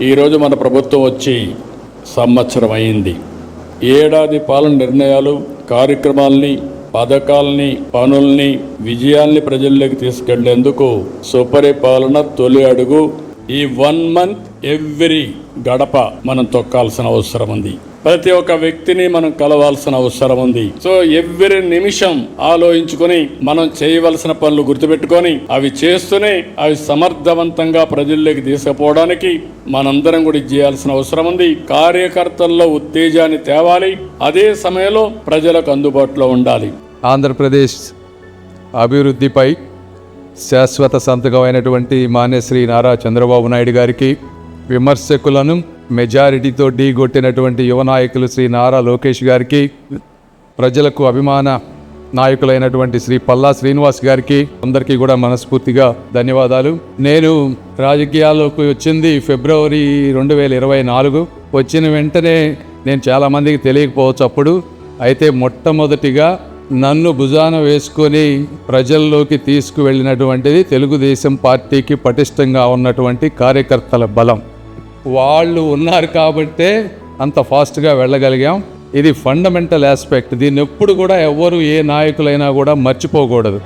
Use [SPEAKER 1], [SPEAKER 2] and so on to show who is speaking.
[SPEAKER 1] ఈరోజు మన ప్రభుత్వం వచ్చి సంవత్సరం అయింది. ఏడాది పాలన నిర్ణయాలు కార్యక్రమాల్ని పథకాల్ని పనుల్ని విజయాల్ని ప్రజల్లోకి తీసుకెళ్ళేందుకు సుపరిపాలన తొలి అడుగు ఈ వన్ మంత్ ఎవ్రీ గడప మనం తొక్కాల్సిన అవసరం ఉంది. ప్రతి ఒక్క వ్యక్తిని మనం కలవాల్సిన అవసరం ఉంది. సో ఎవ్రీ నిమిషం ఆలోచించుకొని మనం చేయవలసిన పనులు గుర్తుపెట్టుకొని అవి చేస్తూనే అవి సమర్థవంతంగా ప్రజల్లోకి తీసుకుపోవడానికి మనందరం కూడా చేయాల్సిన అవసరం ఉంది. కార్యకర్తల్లో ఉత్తేజాన్ని తేవాలి. అదే సమయంలో ప్రజలకు అందుబాటులో ఉండాలి.
[SPEAKER 2] ఆంధ్రప్రదేశ్ అభివృద్ధిపై శాశ్వత సంతకమైనటువంటి మాన్యశ్రీ నారా చంద్రబాబు నాయుడు గారికి విమర్శకులను మెజారిటీతో ఢీగొట్టినటువంటి యువ నాయకులు శ్రీ నారా లోకేష్ గారికి ప్రజలకు అభిమాన నాయకులైనటువంటి శ్రీ పల్లా శ్రీనివాస్ గారికి అందరికీ కూడా మనస్ఫూర్తిగా ధన్యవాదాలు. నేను రాజకీయాల్లోకి వచ్చింది ఫిబ్రవరి రెండు వేల ఇరవై నాలుగు. వచ్చిన వెంటనే నేను చాలామందికి తెలియకపోవచ్చు అప్పుడు అయితే మొట్టమొదటిగా నన్ను భుజాన వేసుకొని ప్రజల్లోకి తీసుకువెళ్ళినటువంటిది తెలుగుదేశం పార్టీకి పటిష్టంగా ఉన్నటువంటి కార్యకర్తల బలం. వాళ్ళు ఉన్నారు కాబట్టే అంత ఫాస్ట్గా వెళ్ళగలిగాం. ఇది ఫండమెంటల్ ఆస్పెక్ట్. దీన్ని ఎప్పుడు కూడా ఎవ్వరు ఏ నాయకులైనా కూడా మర్చిపోకూడదు.